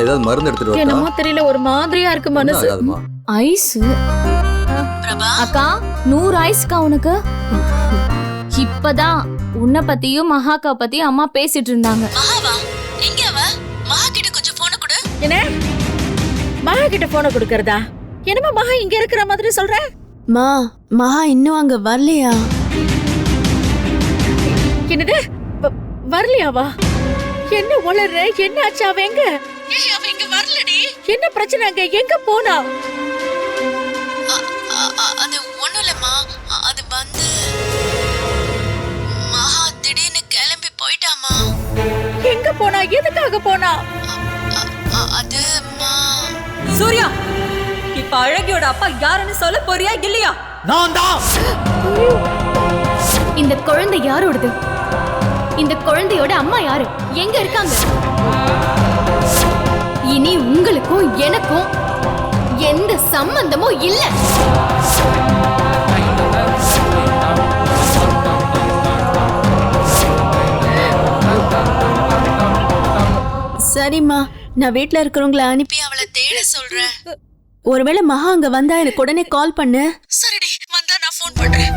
ஏதாவது மருந்து எடுத்துட்டு வரட்டா? என்னமோ தெரியல ஒரு மாதிரியா இருக்கு மனசு. ஐஸ். அக்கா நூறு ஐஸ்க்கா உனக்கு? இப்பதான் உன்னை பத்தியும் மகாக்கா பத்தியும் அம்மா பேசிட்டு இருந்தாங்க. மகாவா? எங்க அவ? மகா கிட்ட கொஞ்சம் போன கொடு. என்ன? மகா கிட்ட போன கொடுக்கறதா? என்னமா மகா இங்க இருக்கிற மாதிரி சொல்ற? மா மகா இன்னும் அங்க வரலையா? என்னது? வ- வரலையாவா? என்ன உளற? என்ன ஆச்சு அவ எங்க? ஏய், அவ இங்க வரலடி. என்ன பிரச்சனை அங்க? எங்க போனா? அது ஒண்ணும் இல்லம்மா. அது வந்து மகா திடீர்னு கிளம்பி போயிட்டாமா எங்க போனா? எதுக்காக போனா? அ- அ- அது மா சூர்யா இப்ப அழகியோட அப்பா யாருன்னு சொல்ல போறியா இல்லையா? நான் தான். இந்த குழந்தை யாரோடது? இந்த குழந்தையோட அம்மா யாரு? எங்க இருக்காங்க? இனி உங்களுக்கும் எனக்கும் எந்த சம்பந்தமும் இல்ல. சரிம்மா நான் வீட்ல இருக்கிறவங்கள அனுப்பி அவளை தேட சொல்றேன். ஒருவேளை மகா அங்க வந்தா எனக்கு உடனே கால் பண்ணு. சரிடி வந்தா நான் ஃபோன் பண்றேன்.